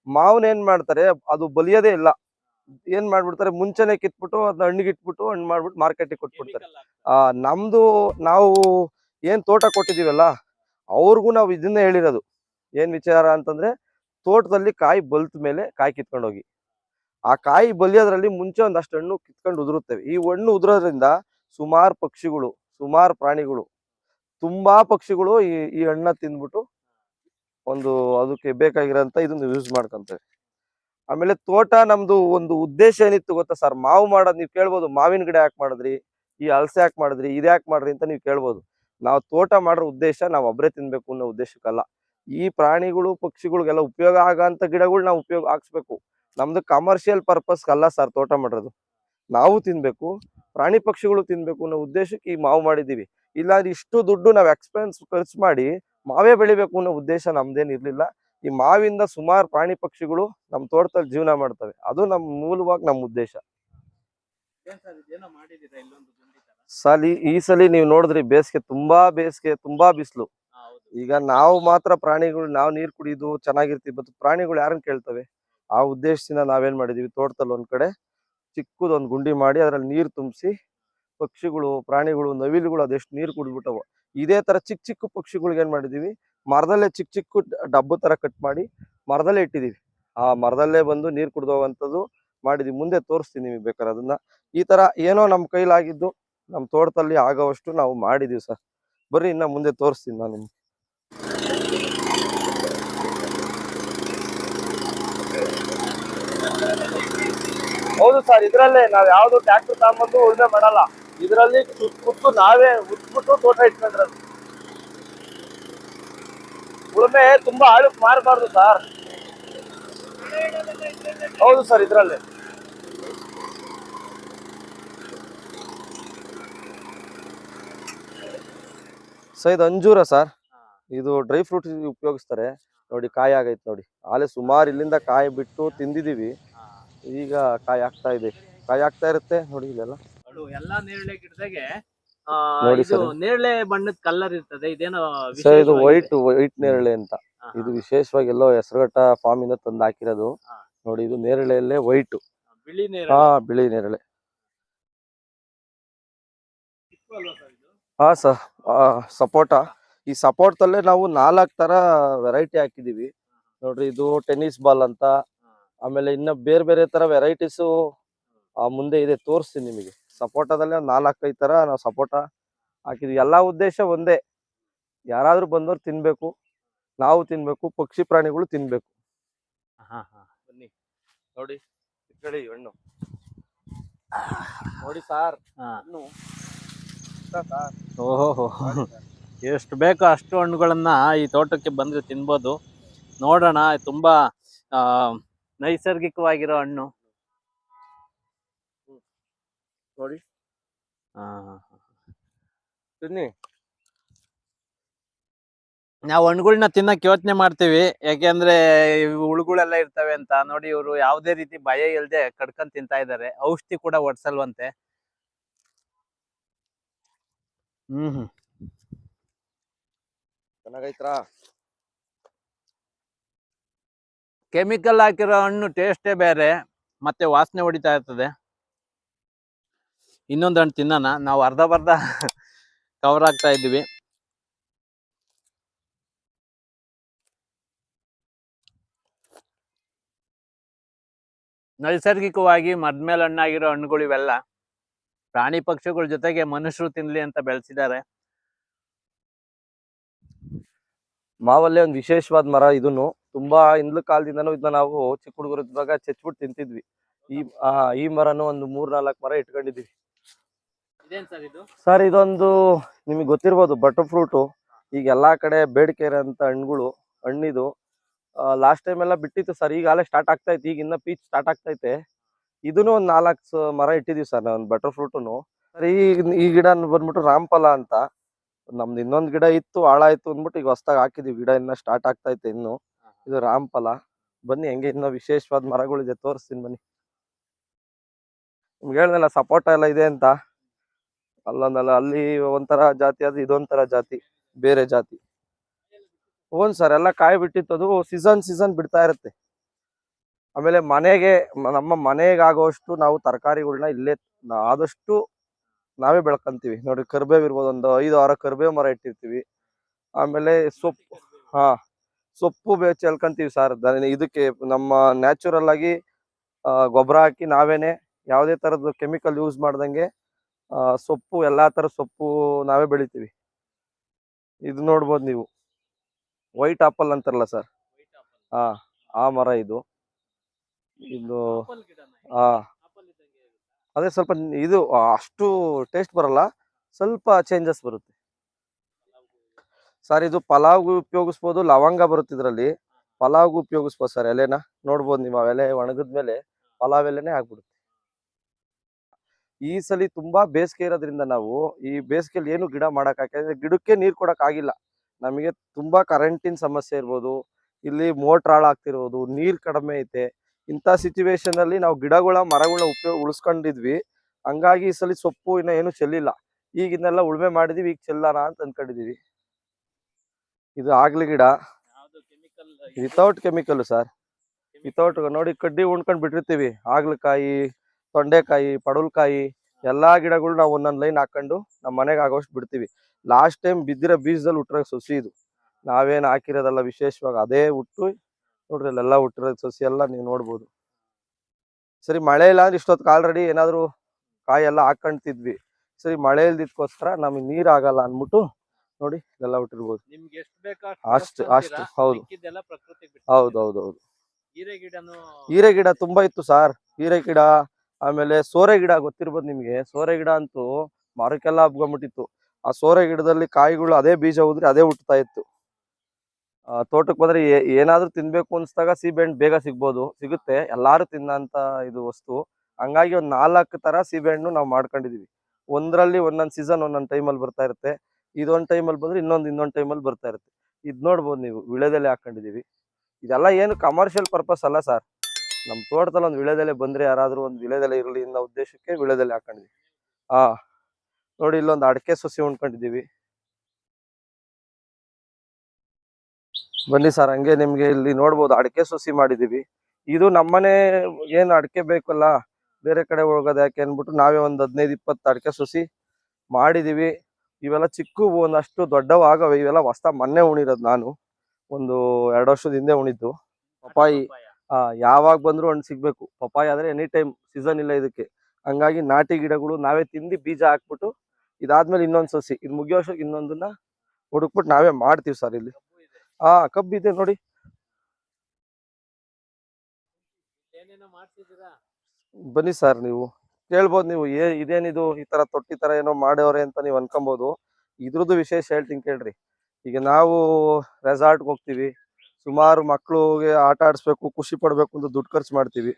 ಮಾವನ್ ಏನ್ ಮಾಡ್ತಾರೆ ಅದು ಬಲಿಯೋದೇ ಇಲ್ಲ. ಏನ್ ಮಾಡ್ಬಿಡ್ತಾರೆ ಮುಂಚೆನೆ ಕಿತ್ಬಿಟ್ಟು ಅದನ್ನ ಹಣ್ಣಿಗೆ ಇಟ್ಬಿಟ್ಟು ಹಣ್ಣು ಮಾಡ್ಬಿಟ್ಟು ಮಾರ್ಕೆಟಿಗೆ ಕೊಟ್ಬಿಡ್ತಾರೆ. ಆ ನಮ್ದು ನಾವು ಏನ್ ತೋಟ ಕೊಟ್ಟಿದೀವಲ್ಲ ಅವ್ರಿಗೂ ನಾವು ಇದನ್ನ ಹೇಳಿರೋದು. ಏನ್ ವಿಚಾರ ಅಂತಂದ್ರೆ ತೋಟದಲ್ಲಿ ಕಾಯಿ ಬಲ್ತ ಮೇಲೆ ಕಾಯಿ ಕಿತ್ಕೊಂಡು ಹೋಗಿ ಆ ಕಾಯಿ ಬಲಿಯೋದ್ರಲ್ಲಿ ಮುಂಚೆ ಒಂದಷ್ಟು ಹಣ್ಣು ಕಿತ್ಕೊಂಡು ಉದುರುತ್ತವೆ. ಈ ಹಣ್ಣು ಉದುರೋದ್ರಿಂದ ಸುಮಾರು ಪಕ್ಷಿಗಳು, ಸುಮಾರು ಪ್ರಾಣಿಗಳು, ತುಂಬಾ ಪಕ್ಷಿಗಳು ಈ ಈ ಹಣ್ಣ ತಿಂದ್ಬಿಟ್ಟು ಒಂದು ಅದಕ್ಕೆ ಬೇಕಾಗಿರೋಂತ ಇದನ್ನ ಯೂಸ್ ಮಾಡ್ಕೊಂತೇವೆ. ಆಮೇಲೆ ತೋಟ ನಮ್ದು ಒಂದು ಉದ್ದೇಶ ಏನಿತ್ತು ಗೊತ್ತಾ ಸರ್ ಮಾವು ಮಾಡೋದು ನೀವು ಕೇಳ್ಬೋದು. ಮಾವಿನ ಗಿಡ ಯಾಕೆ ಮಾಡಿದ್ರಿ? ಈ ಹಲಸೆ ಯಾಕೆ ಮಾಡಿದ್ರಿ? ಇದು ಯಾಕೆ ಮಾಡ್ರಿ ಅಂತ ನೀವು ಕೇಳ್ಬೋದು. ನಾವು ತೋಟ ಮಾಡೋ ಉದ್ದೇಶ ನಾವು ಒಬ್ಬರೇ ತಿನ್ಬೇಕು ಅನ್ನೋ ಉದ್ದೇಶಕ್ಕಲ್ಲ. ಈ ಪ್ರಾಣಿಗಳು, ಪಕ್ಷಿಗಳಿಗೆಲ್ಲ ಉಪಯೋಗ ಆಗಂತ ಗಿಡಗಳು ನಾವು ಉಪಯೋಗ ಹಾಕ್ಸ್ಬೇಕು. ನಮ್ದು ಕಮರ್ಷಿಯಲ್ ಪರ್ಪಸ್ ಅಲ್ಲ ಸರ್ ತೋಟ ಮಾಡೋದು ನಾವು ತಿನ್ಬೇಕು ಪ್ರಾಣಿ ಪಕ್ಷಿಗಳು ತಿನ್ಬೇಕು ಅನ್ನೋ ಉದ್ದೇಶಕ್ಕೆ ಈ ಮಾವು ಮಾಡಿದೀವಿ ಇಲ್ಲಾಂದ್ರೆ ಇಷ್ಟು ದುಡ್ಡು ನಾವು ಎಕ್ಸ್ಪೆನ್ಸ್ ಖರ್ಚು ಮಾಡಿ ಮಾವೇ ಬೆಳಿಬೇಕು ಅನ್ನೋ ಉದ್ದೇಶ ನಮ್ದೇನು ಇರಲಿಲ್ಲ. ಈ ಮಾವಿಂದ ಸುಮಾರು ಪ್ರಾಣಿ ಪಕ್ಷಿಗಳು ನಮ್ಮ ತೋಟದಲ್ಲಿ ಜೀವನ ಮಾಡ್ತವೆ. ಅದು ನಮ್ಮ ಮೂಲವಾಗಿ ನಮ್ಮ ಉದ್ದೇಶ. ಸಲಿ ಈ ಸಲಿ ನೀವು ನೋಡಿದ್ರಿ ಬೇಸಿಗೆ ತುಂಬಾ ಬೇಸಿಗೆ ತುಂಬಾ ಬಿಸಿಲು. ಈಗ ನಾವು ಮಾತ್ರ ಪ್ರಾಣಿಗಳು ನಾವು ನೀರ್ ಕುಡಿಯೋದು ಚೆನ್ನಾಗಿರ್ತೀವಿ ಬಟ್ ಪ್ರಾಣಿಗಳು ಯಾರನ್ನ ಕೇಳ್ತವೆ? ಆ ಉದ್ದೇಶದಿಂದ ನಾವೇನ್ ಮಾಡಿದೀವಿ? ತೋಟದಲ್ಲಿ ಒಂದ್ ಕಡೆ ಚಿಕ್ಕದೊಂದು ಗುಂಡಿ ಮಾಡಿ ಅದ್ರಲ್ಲಿ ನೀರು ತುಂಬಿಸಿ ಪಕ್ಷಿಗಳು, ಪ್ರಾಣಿಗಳು, ನವಿಲುಗಳು ಅದೆಷ್ಟು ನೀರು ಕುಡಿದ್ಬಿಟ್ಟವು. ಇದೇ ತರ ಚಿಕ್ಕ ಚಿಕ್ಕ ಪಕ್ಷಿಗಳಿಗೆ ಏನ್ ಮಾಡಿದೀವಿ? ಮರದಲ್ಲೇ ಚಿಕ್ಕ ಚಿಕ್ಕ ಡಬ್ಬು ತರ ಕಟ್ ಮಾಡಿ ಮರದಲ್ಲೇ ಇಟ್ಟಿದೀವಿ. ಆ ಮರದಲ್ಲೇ ಬಂದು ನೀರು ಕುಡ್ದೋಗಂಥದ್ದು ಮಾಡಿದೀವಿ. ಮುಂದೆ ತೋರಿಸ್ತೀನಿ ನಿಮಗೆ ಬೇಕಾದ್ರೆ ಅದನ್ನ. ಈ ತರ ಏನೋ ನಮ್ಮ ಕೈಲಾಗಿದ್ದು ನಮ್ಮ ತೋಟದಲ್ಲಿ ಆಗೋವಷ್ಟು ನಾವು ಮಾಡಿದೀವಿ ಸರ್. ಬರ್ರಿ ಇನ್ನ ಮುಂದೆ ತೋರಿಸ್ತೀನಿ ನಾನು ನಿಮ್ಗೆ. ಹೌದು ಸರ್ ಇದ್ರಲ್ಲೇ ನಾವ್ ಯಾವ್ದು ಟ್ರ್ಯಾಕ್ಟರ್ ತಗೊಂಡ್ಬಂದು ಉಳುಮೆ ಮಾಡಲ್ಲ. ಇದ್ರಲ್ಲಿ ಕುತ್ತು ನಾವೇ ಉತ್ಬಿಟ್ಟು ತೋಟ ಇಟ್ಕೊಂಡ್ರದು. ಉಳುಮೆ ತುಂಬಾ ಆಳು ಮಾರಬಾರ್ದು ಸರ್. ಹೌದು ಸರ್ ಇದ್ರಲ್ಲೇ. ಸರ್ ಇದು ಅಂಜೂರ ಸರ್. ಇದು ಡ್ರೈ ಫ್ರೂಟ್ ಉಪಯೋಗಿಸ್ತಾರೆ. ನೋಡಿ ಕಾಯಿ ಆಗೈತೆ ನೋಡಿ. ಆಲೆ ಸುಮಾರು ಇಲ್ಲಿಂದ ಕಾಯಿ ಬಿಟ್ಟು ತಿಂದಿದೀವಿ. ಈಗ ಕಾಯಿ ಆಗ್ತಾ ಇದೆ. ಕಾಯಿ ಆಗ್ತಾ ಇರುತ್ತೆ. ನೋಡಿ ಎಲ್ಲಾ ನೇರಳೆ ಗಿಡದಾಗೆ ಆ, ನೋಡಿ ಸರ್. ನೇರಳೆ ಬಣ್ಣದ ಕಲರ್ ಇರ್ತದೆ. ಇದೇನೋ ಸರ್ ಇದು ವೈಟ್ ವೈಟ್ ನೇರಳೆ ಅಂತ. ಇದು ವಿಶೇಷವಾಗಿ ಎಲ್ಲೋ ಹೆಸರುಘಟ್ಟ ಫಾರ್ಮ್ ಇಂದ ತಂದು ಹಾಕಿರೋದು. ನೋಡಿ ಇದು ನೇರಳೆಯಲ್ಲೇ ವೈಟ್ ಬಿಳಿ ಹಾ ಬಿಳಿ ನೇರಳೆ? ಹಾ ಸರ್. ಸಪೋಟ ಈ ಸಪೋಟದಲ್ಲೇ ನಾವು ನಾಲ್ಕು ತರ ವೆರೈಟಿ ಹಾಕಿದೀವಿ ನೋಡ್ರಿ ಇದು ಟೆನ್ನಿಸ್ ಬಾಲ್ ಅಂತ. ಆಮೇಲೆ ಇನ್ನ ಬೇರೆ ಬೇರೆ ತರ ವೆರೈಟೀಸ್ ಆ ಮುಂದೆ ಇದೆ ತೋರಿಸ್ತೀನಿ ನಿಮಗೆ. ಸಪೋಟದಲ್ಲಿ ಒಂದು ನಾಲ್ಕೈದು ತರ ನಾವು ಸಪೋಟ ಹಾಕಿದ್ವಿ. ಎಲ್ಲ ಉದ್ದೇಶ ಒಂದೇ. ಯಾರಾದ್ರೂ ಬಂದವ್ರು ತಿನ್ಬೇಕು ನಾವು ತಿನ್ಬೇಕು ಪಕ್ಷಿ ಪ್ರಾಣಿಗಳು ತಿನ್ಬೇಕು. ಹಾ, ಹಾ. ಬನ್ನಿ. ನೋಡಿ ಕೇಳಿ ಹಣ್ಣು. ನೋಡಿ ಸಾರ್ ಹಾ. ಹಣ್ಣು. ಓಹೋ ಎಷ್ಟು ಬೇಕೋ ಅಷ್ಟು ಹಣ್ಣುಗಳನ್ನ ಈ ತೋಟಕ್ಕೆ ಬಂದ್ರೆ ತಿನ್ಬೋದು. ನೋಡೋಣ ತುಂಬಾ ಆ ನೈಸರ್ಗಿಕವಾಗಿರೋ ಹಣ್ಣು. ನೋಡಿ. ತಿನ್ನಿ. ನಾವು ಹಣ್ಣುಗಳನ್ನ ತಿನ್ನಕ್ ಯೋಚನೆ ಮಾಡ್ತೀವಿ. ಯಾಕೆಂದ್ರೆ ಹುಳುಗಳೆಲ್ಲ ಇರ್ತವೆ ಅಂತ. ನೋಡಿ ಇವರು ಯಾವುದೇ ರೀತಿ ಭಯ ಇಲ್ಲದೆ ಕಡ್ಕೊಂಡ್ ತಿಂತಾ ಇದ್ದಾರೆ. ಔಷಧಿ ಕೂಡ ಒಡ್ಸಲ್ವಂತೆ. ಹ್ಮ್ ಹ್ಮ್. ಚೆನ್ನಾಗೈತ್ರಾ? ಕೆಮಿಕಲ್ ಹಾಕಿರೋ ಹಣ್ಣು ಟೇಸ್ಟೇ ಬೇರೆ, ಮತ್ತೆ ವಾಸನೆ ಹೊಡಿತಾ ಇರ್ತದೆ. ಇನ್ನೊಂದು ಹಣ್ಣು ತಿನ್ನೋಣ. ನಾವು ಅರ್ಧ ಬರ್ಧ ಕವರ್ ಆಗ್ತಾ ಇದ್ವಿ ನೈಸರ್ಗಿಕವಾಗಿ ಮದ್ಮೇಲೆ ಹಣ್ಣಾಗಿರೋ ಹಣ್ಣುಗಳು ಇವೆಲ್ಲ, ಪ್ರಾಣಿ ಪಕ್ಷಿಗಳ ಜೊತೆಗೆ ಮನುಷ್ಯರು ತಿನ್ಲಿ ಅಂತ ಬೆಳೆಸಿದ್ದಾರೆ. ಮಾವಲ್ಲೇ ಒಂದು ವಿಶೇಷವಾದ ಮರ ಇದನ್ನು ತುಂಬಾ ಹಿಂದ್ಲ ಕಾಲದಿಂದನೂ ಇದನ್ನ ನಾವು ಚಿಕ್ಕ ಹುಡುಗರು ಇದ್ದಾಗ ಚೆಚ್ಬಿಟ್ಟು ತಿಂತಿದ್ವಿ. ಈ ಆ ಈ ಮರನು ಒಂದು ಮೂರ್ ನಾಲ್ಕು ಮರ ಇಟ್ಕೊಂಡಿದೀವಿ ಸರ್ ಇದು? ಸರ್ ಇದೊಂದು ನಿಮಗೆ ಗೊತ್ತಿರ್ಬೋದು ಬಟರ್ ಫ್ರೂಟು. ಈಗ ಎಲ್ಲಾ ಕಡೆ ಬೇಡಿಕೆ ಇರೋಂಥ ಹಣ್ಣುಗಳು ಹಣ್ಣಿದು ಲಾಸ್ಟ್ ಟೈಮ್ ಎಲ್ಲ ಬಿಟ್ಟಿತ್ತು ಸರ್. ಈಗಾಗಲೇ ಸ್ಟಾರ್ಟ್ ಆಗ್ತಾ ಇತ್ತು. ಈಗ ಇನ್ನ ಪೀಚ್ ಸ್ಟಾರ್ಟ್ ಆಗ್ತೈತೆ ಇದನ್ನು ಒಂದ್ ನಾಲ್ಕು ಮರ ಇಟ್ಟಿದೀವಿ ಸರ್ ಒಂದು ಬಟರ್ ಫ್ರೂಟುನು. ಸರ್ ಈ ಈ ಗಿಡ ಬಂದ್ಬಿಟ್ಟು ರಾಮಫಲ ಅಂತ. ನಮ್ದು ಇನ್ನೊಂದು ಗಿಡ ಇತ್ತು ಹಾಳಾಯ್ತು ಅಂದ್ಬಿಟ್ಟು ಈಗ ಹೊಸ್ದಾಗ ಹಾಕಿದೀವಿ ಗಿಡ ಇನ್ನ ಸ್ಟಾರ್ಟ್ ಆಗ್ತೈತೆ ಇನ್ನು. ಇದು ರಾಮಫಲ ಬನ್ನಿ ಹೆಂಗೆ ಇನ್ನೂ ವಿಶೇಷವಾದ ಮರಗಳಿದೆ, ತೋರಿಸ್ತೀನಿ ಬನ್ನಿ. ನಿಮ್ಗೆ ಹೇಳ್ದಲ್ಲ ಸಪೋಟ ಎಲ್ಲ ಇದೆ ಅಂತ. ಅಲ್ಲೊಂದಲ್ಲ ಅಲ್ಲಿ ಒಂಥರ ಜಾತಿ, ಅದು ಇದೊಂಥರ ಜಾತಿ, ಬೇರೆ ಜಾತಿ. ಹ್ಞೂ ಸರ್, ಎಲ್ಲ ಕಾಯಿ ಬಿಟ್ಟಿತ್ತು ಅದು ಸೀಸನ್ ಸೀಸನ್ ಬಿಡ್ತಾ ಇರುತ್ತೆ. ಆಮೇಲೆ ಮನೆಗೆ, ನಮ್ಮ ಮನೆಗೆ ಆಗೋಷ್ಟು ನಾವು ತರಕಾರಿಗಳನ್ನ ಇಲ್ಲೇ ಆದಷ್ಟು ನಾವೇ ಬೆಳ್ಕೊಂತೀವಿ. ನೋಡಿ ಕರ್ಬೇವ್ ಇರ್ಬೋದು ಒಂದು ಐದು ಆರು ಕರ್ಬೇವ್ ಮರ ಇಟ್ಟಿರ್ತೀವಿ. ಆಮೇಲೆ ಸೊಪ್ಪು, ಹಾ. ಸೊಪ್ಪು ಬೇ ಚೆಲ್ಕೊಂತೀವಿ ಸರ್. ಇದಕ್ಕೆ ನಮ್ಮ ನ್ಯಾಚುರಲ್ ಆಗಿ ಗೊಬ್ಬರ ಹಾಕಿ ನಾವೇನೆ ಯಾವುದೇ ಥರದ್ದು ಕೆಮಿಕಲ್ ಯೂಸ್ ಮಾಡ್ದಂಗೆ ಸೊಪ್ಪು, ಎಲ್ಲಾ ತರ ಸೊಪ್ಪು ನಾವೇ ಬೆಳಿತೀವಿ. ಇದು ನೋಡ್ಬೋದು ನೀವು. ವೈಟ್ ಆಪಲ್ ಅಂತಾರಲ್ಲ ಸರ್. ಹಾ ಆ ಮರ ಇದು. ಇದು ಹಾ ಅದೇ ಸ್ವಲ್ಪ ಇದು ಅಷ್ಟು ಟೇಸ್ಟ್ ಬರಲ್ಲ, ಸ್ವಲ್ಪ ಚೇಂಜಸ್ ಬರುತ್ತೆ. ಸರ್ ಇದು ಪಲಾವ್ಗೂ ಉಪಯೋಗಿಸ್ಬೋದು, ಲವಂಗ ಬರುತ್ತೆ ಇದರಲ್ಲಿ. ಪಲಾವ್ಗೂ ಉಪಯೋಗಿಸ್ಬೋದು ಸರ್ ಎಲೆನ. ನೋಡ್ಬೋದು ನೀವು ಎಲೆ ಒಣಗಿದ್ಮೇಲೆ ಪಲಾವ್ ಎಲೆನೇ ಆಗ್ಬಿಡುತ್ತೆ. ಈ ಸಲ ತುಂಬಾ ಬೇಸಿಗೆ ಇರೋದ್ರಿಂದ ನಾವು ಈ ಬೇಸಿಗೆಯಲ್ಲಿ ಏನು ಗಿಡ ಮಾಡಕ್ ಯಾಕಂದ್ರೆ ಗಿಡಕ್ಕೆ ನೀರ್ ಕೊಡಕ್ ಆಗಿಲ್ಲ. ನಮಗೆ ತುಂಬಾ ಕರೆಂಟಿನ ಸಮಸ್ಯೆ ಇರ್ಬೋದು, ಇಲ್ಲಿ ಮೋಟ್ರ್ ಹಾಳಾಗ್ತಿರ್ಬೋದು ನೀರ್ ಕಡಿಮೆ ಐತೆ. ಇಂಥ ಸಿಚುವೇಶನ್ ಅಲ್ಲಿ ನಾವು ಗಿಡಗಳ ಮರಗಳ ಉಪಯೋಗ ಉಳಿಸ್ಕೊಂಡಿದ್ವಿ. ಹಂಗಾಗಿ ಈ ಸಲ ಸೊಪ್ಪು ಇನ್ನ ಏನು ಚೆಲ್ಲಿಲ್ಲ. ಈಗಿನ್ನೆಲ್ಲ ಉಳುಮೆ ಮಾಡಿದೀವಿ, ಈಗ ಚೆಲ್ಲೋಣ ಅಂತ ಅನ್ಕೊಂಡಿದೀವಿ. ಇದು ಆಗ್ಲಿ ಗಿಡ. ವಿತೌಟ್ ಕೆಮಿಕಲ್ ಸರ್ ವಿತೌಟ್ ನೋಡಿ ಕಡ್ಡಿ ಉಣ್ಕೊಂಡ್ ಬಿಟ್ಟಿರ್ತೀವಿ. ಆಗ್ಲಕಾಯಿ ತೊಂಡೆಕಾಯಿ ಪಡಲ್ಕಾಯಿ ಎಲ್ಲಾ ಗಿಡಗಳು ನಾವು ಒಂದೊಂದು ಲೈನ್ ಹಾಕೊಂಡು ನಮ್ಮ ಮನೆಗೆ ಆಗೋಷ್ಟು ಬಿಡ್ತೀವಿ. ಲಾಸ್ಟ್ ಟೈಮ್ ಬಿದ್ದಿರೋ ಬೀಜದಲ್ಲಿ ಹುಟ್ಟಿರೋ ಸಸಿ ಇದು. ನಾವೇನ್ ಹಾಕಿರೋದಲ್ಲ ವಿಶೇಷವಾಗಿ ಅದೇ ಹುಟ್ಟು. ನೋಡ್ರಿ ಅಲ್ಲೆಲ್ಲ ಹುಟ್ಟಿರೋ ಸೊಸಿ ಎಲ್ಲ ನೀವು ನೋಡ್ಬೋದು. ಸರಿ ಮಳೆ ಇಲ್ಲ ಅಂದ್ರೆ ಇಷ್ಟೊತ್ತು ಆಲ್ರೆಡಿ ಏನಾದ್ರು ಕಾಯಿ ಎಲ್ಲ ಹಾಕೊಂಡ್ತಿದ್ವಿ. ಸರಿ ಮಳೆ ಇಲ್ದಿದ್ಕೋಸ್ಕರ ನಮಗೆ ನೀರ್ ಆಗಲ್ಲ ಅನ್ಬಿಟ್ಟು ನೋಡಿ ಇದೆಲ್ಲ ಹುಟ್ಟಿರ್ಬೋದು ನಿಮ್ಗೆ ಎಷ್ಟು ಬೇಕೋ ಅಷ್ಟು ಅಷ್ಟು ಹೌದು. ಹೌದೌದು ಪ್ರಕೃತಿಗೆ ಹೌದು ಹೌದು ಹೌದು. ಹೀರೆ ಗಿಡನು ಹೀರೆ ಗಿಡ ತುಂಬಾ ಇತ್ತು ಸಾರ್. ಹೀರೆ ಗಿಡ ಆಮೇಲೆ ಸೋರೆ ಗಿಡ ಗೊತ್ತಿರ್ಬೋದು ನಿಮ್ಗೆ. ಸೋರೆ ಗಿಡ ಅಂತೂ ಮರಕ್ಕೆಲ್ಲ ಹಬ್ಕೊಂಡ್ಬಿಟ್ಟಿತ್ತು ಆ ಸೋರೆ ಗಿಡದಲ್ಲಿ ಕಾಯಿಗಳು ಅದೇ ಬೀಜ ಹೋದ್ರೆ ಅದೇ ಹುಟ್ಟುತ್ತಾ ಇತ್ತು. ಆ, ತೋಟಕ್ಕೆ ಬಂದ್ರೆ ಏನಾದ್ರು ಏನಾದ್ರೂ ತಿನ್ಬೇಕು ಅನ್ಸ್ದಾಗ ಸೀಬೆಹಣ್ಣು ಬೇಗ ಸಿಗ್ಬೋದು ಸಿಗುತ್ತೆ. ಎಲ್ಲಾರು ತಿನ್ನಂತ ಇದು ವಸ್ತು. ಹಂಗಾಗಿ ಒಂದ್ ನಾಲ್ಕು ತರ ಸೀಬೆಹಣ್ಣು ನಾವು ಮಾಡ್ಕೊಂಡಿದೀವಿ. ಒಂದ್ರಲ್ಲಿ ಒಂದೊಂದ್ ಸೀಸನ್ ಒಂದೊಂದ್ ಟೈಮಲ್ಲಿ ಬರ್ತಾ ಇರುತ್ತೆ. ಇದೊಂದ್ ಟೈಮಲ್ಲಿ ಬಂದ್ರೆ ಇನ್ನೊಂದು ಇನ್ನೊಂದ್ ಟೈಮಲ್ಲಿ ಬರ್ತಾ ಇರುತ್ತೆ. ಇದು ನೋಡ್ಬೋದು ನೀವು ವಿಳೆದೆಲೆ ಹಾಕೊಂಡಿದೀವಿ ಇದೆಲ್ಲ ಏನು ಕಮರ್ಷಿಯಲ್ ಪರ್ಪಸ್ ಅಲ್ಲ ಸರ್ ನಮ್ಮ ತೋಟದಲ್ಲಿ ಒಂದು ವಿಳೆದೆಲೆ ಬಂದ್ರೆ ಯಾರಾದರೂ ಒಂದು ವಿಳೆದೆಲೆ ಇರಲಿ ಅನ್ನೋ ಉದ್ದೇಶಕ್ಕೆ ವಿಳೆದೆಲೆ ಹಾಕೊಂಡಿದ್ದೀವಿ. ಆ, ನೋಡಿ ಇಲ್ಲೊಂದು ಅಡಕೆ ಸಸಿ ಉಣ್ಕೊಂಡಿದೀವಿ ಬನ್ನಿ ಸರ್ ಹಂಗೆ ನಿಮ್ಗೆ ಇಲ್ಲಿ ನೋಡ್ಬೋದು, ಅಡಕೆ ಸಸಿ ಮಾಡಿದೀವಿ ಇದು ನಮ್ಮನೆ ಏನು ಅಡಕೆ ಬೇಕಲ್ಲ, ಬೇರೆ ಕಡೆ ಹೋಗೋದು ಯಾಕೆ ಅನ್ಬಿಟ್ಟು ನಾವೇ ಒಂದು ಹದಿನೈದು ಇಪ್ಪತ್ತು ಅಡಕೆ ಸಸಿ ಮಾಡಿದೀವಿ ಇವೆಲ್ಲ ಚಿಕ್ಕ ಒಂದಷ್ಟು ದೊಡ್ಡವು ಆಗವೆ. ಇವೆಲ್ಲ ಹೊಸ ಮೊನ್ನೆ ಉಣಿರೋದು ನಾನು. ಒಂದು ಎರಡು ವರ್ಷದ ಹಿಂದೆ ಉಣಿದ್ದು. ಪಪ್ಪಾಯಿ ಆ ಯಾವಾಗ ಬಂದ್ರು ಹಣ್ಣು ಸಿಗ್ಬೇಕು. ಪಪ್ಪಾಯಿ ಆದ್ರೆ ಎನಿ ಟೈಮ್ ಸೀಸನ್ ಇಲ್ಲ ಇದಕ್ಕೆ. ಹಂಗಾಗಿ ನಾಟಿ ಗಿಡಗಳು ನಾವೇ ತಿಂದು ಬೀಜ ಹಾಕ್ಬಿಟ್ಟು ಇದಾದ್ಮೇಲೆ ಇನ್ನೊಂದ್ ಸಸಿ. ಇದು ಮುಗಿಯೋ ವರ್ಷಕ್ಕೆ ಇನ್ನೊಂದನ್ನ ಹುಡುಕ್ಬಿಟ್ಟು ನಾವೇ ಮಾಡ್ತೀವಿ ಸರ್ ಇಲ್ಲಿ. ಹಾ ಕಬ್ಬಿದೆ ನೋಡಿ. ಬನ್ನಿ ಸರ್ ನೀವು. ಕೇಳ್ಬೋದು ನೀವು, ಏ ಇದೇನಿದು ಈ ತರ ತೊಟ್ಟಿ ತರ ಏನೋ ಮಾಡೋರೆ ಅಂತ ನೀವು ಅನ್ಕೊಬೋದು. ಇದ್ರದ್ದು ವಿಶೇಷ ಹೇಳ್ತೀನಿ ಕೇಳ್ರಿ. ಈಗ ನಾವು ರೆಸಾರ್ಟ್ಗೆ ಹೋಗ್ತೀವಿ. ಸುಮಾರು ಮಕ್ಳಿಗೆ ಆಟ ಆಡಿಸ್ಬೇಕು, ಖುಷಿ ಪಡಬೇಕು ಅಂತ ದುಡ್ಡು ಖರ್ಚು ಮಾಡ್ತೀವಿ.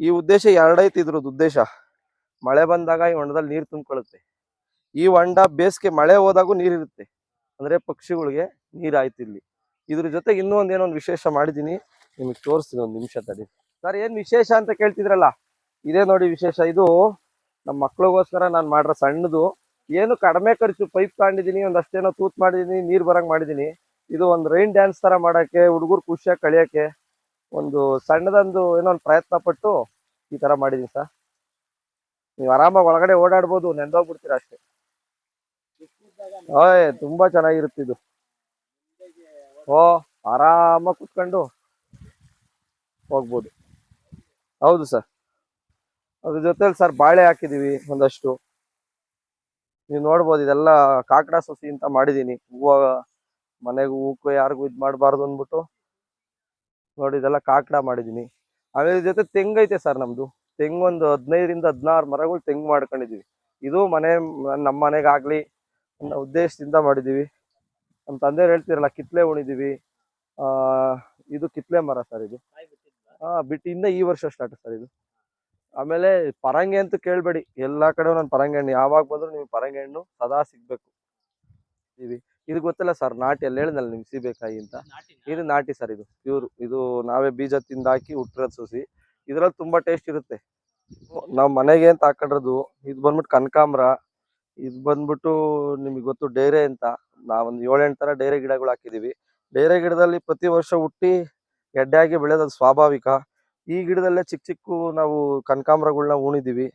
ಈ ಉದ್ದೇಶ ಎರಡೈತಿ ಇದ್ರದ್ದು ಉದ್ದೇಶ. ಮಳೆ ಬಂದಾಗ ಈ ಹೊಂಡದಲ್ಲಿ ನೀರು ತುಂಬ್ಕೊಳ್ಳುತ್ತೆ ಈ ಹೊಂಡ ಬೇಸಿಗೆ ಮಳೆ ಹೋದಾಗೂ ನೀರಿರುತ್ತೆ ಅಂದ್ರೆ ಪಕ್ಷಿಗಳಿಗೆ ನೀರಾಯ್ತು ಇಲ್ಲಿ. ಇದ್ರ ಜೊತೆಗೆ ಇನ್ನೂ ಒಂದು ಏನೋ ಒಂದು ವಿಶೇಷ ಮಾಡಿದ್ದೀನಿ ನಿಮಗೆ ತೋರಿಸ್ತೀನಿ ಒಂದು ನಿಮಿಷ ತಡಿ. ಸರ್, ಏನು ವಿಶೇಷ ಅಂತ ಕೇಳ್ತಿದ್ರಲ್ಲ? ಇದೇ ನೋಡಿ ವಿಶೇಷ. ಇದು ನಮ್ಮ ಮಕ್ಳಿಗೋಸ್ಕರ ನಾನು ಮಾಡ್ರ ಸಣ್ಣದು. ಏನು ಕಡಿಮೆ ಖರ್ಚು ಪೈಪ್ ತಗೊಂಡಿದ್ದೀನಿ ಒಂದಷ್ಟೇನೋ ತೂತ್ ಮಾಡಿದೀನಿ, ನೀರ್ ಬರಂಗ್ ಮಾಡಿದೀನಿ. ಇದು ಒಂದು ರೈನ್ ಡ್ಯಾನ್ಸ್ ತರ ಮಾಡಕ್ಕೆ, ಹುಡುಗರು ಖುಷಿಯಾಗಿ ಕಳಿಯಕ್ಕೆ ಒಂದು ಸಣ್ಣದೊಂದು ಏನೋ ಒಂದು ಪ್ರಯತ್ನ ಪಟ್ಟು ಈ ತರ ಮಾಡಿದೀನಿ ಸರ್. ನೀವು ಆರಾಮಾಗಿ ಒಳಗಡೆ ಓಡಾಡ್ಬೋದು ನೆಂದೋಗ್ಬಿಡ್ತೀರ ಅಷ್ಟೇ. ಓಯ್, ತುಂಬಾ ಚೆನ್ನಾಗಿರುತ್ತೆ ಇದು. ಓ, ಆರಾಮಾಗಿ ಕುತ್ಕೊಂಡು ಹೋಗ್ಬೋದು. ಹೌದು ಸರ್. ಅದ್ರ ಜೊತೆಲಿ ಸರ್ ಬಾಳೆ ಹಾಕಿದೀವಿ ಒಂದಷ್ಟು. ನೀವು ನೋಡ್ಬೋದು ಇದೆಲ್ಲ ಕಾಕಡ ಸಸಿ ಅಂತ ಮಾಡಿದೀನಿ. ಹೂವ ಮನೆಗೂ ಹೂಕು ಯಾರಿಗೂ ಇದು ಮಾಡಬಾರ್ದು ಅಂದ್ಬಿಟ್ಟು. ನೋಡಿ ಇದೆಲ್ಲ ಕಾಕಡ ಮಾಡಿದೀನಿ. ಆಮೇಲೆ ಜೊತೆ ತೆಂಗೈತೆ ಸರ್ ನಮ್ದು. ತೆಂಗು ಒಂದು ಹದಿನೈದರಿಂದ ಹದಿನಾರು ಮರಗಳು ತೆಂಗು ಮಾಡ್ಕೊಂಡಿದೀವಿ. ಇದು ಮನೆ ನಮ್ಮ ಮನೆಗಾಗ್ಲಿ ಅನ್ನೋ ಉದ್ದೇಶದಿಂದ ಮಾಡಿದೀವಿ. ನಮ್ಮ ತಂದೆಯವ್ರು ಹೇಳ್ತಿರಲ್ಲ ಕಿತ್ಲೆ ಉಣಿದೀವಿ. ಆ ಇದು ಕಿತ್ಲೆ ಮರ ಸರ್ ಇದು. ಹಾ ಬಿಟ್ಟು ಇನ್ನ ಈ ವರ್ಷ ಸ್ಟಾರ್ಟ್ ಸರ್ ಇದು. ಆಮೇಲೆ ಪರಂಗಿ ಅಂತೂ ಕೇಳ್ಬೇಡಿ. ಎಲ್ಲಾ ಕಡೆ ನಾನು ಪರಂಗಿ ಹಣ್ಣು. ಯಾವಾಗ ಬಂದ್ರು ನಿಮ್ಗೆ ಪರಂಗಿ ಹಣ್ಣು ಸದಾ ಸಿಗ್ಬೇಕು. ಇವಿ ಇದು ಗೊತ್ತಿಲ್ಲ ಸರ್ ನಾಟಿ ಅಲ್ಲಿ ಹೇಳಿದ್ನಲ್ಲ ನಿಮ್ಗೆ ಸಿಬೇಕಾಗಿ ಅಂತ? ಇದು ನಾಟಿ ಸರ್ ಇದು ಪ್ಯೂರ್. ಇದು ನಾವೇ ಬೀಜ ತಿಂದಾಕಿ ಹುಟ್ಟಿರೋದು ಸೂಸಿ. ಇದ್ರಲ್ಲಿ ತುಂಬಾ ಟೇಸ್ಟ್ ಇರುತ್ತೆ. ನಾವ್ ಮನೆಗೆ ಅಂತ ಹಾಕೊಂಡಿರೋದು ಇದು ಬಂದ್ಬಿಟ್ಟು ಕನಕಾಂಬ್ರ ಇದು ಬಂದ್ಬಿಟ್ಟು ನಿಮಗೆ ಗೊತ್ತು ಡೇರೆ ಅಂತ. ನಾವೊಂದು ಏಳೆಂಟು ತರ ಡೇರೆ ಗಿಡಗಳು ಹಾಕಿದೀವಿ ಡೇರೆ ಗಿಡದಲ್ಲಿ ಪ್ರತಿ ವರ್ಷ ಹುಟ್ಟಿ ಗೆಡ್ಡೆಯಾಗಿ ಬೆಳೆಯೋದು ಸ್ವಾಭಾವಿಕ. ಈ ಗಿಡದಲ್ಲೇ ಚಿಕ್ಕ ಚಿಕ್ಕ ನಾವು ಕನಕಾಂಬ್ರಗಳನ್ನ ಉಣಿದೀವಿ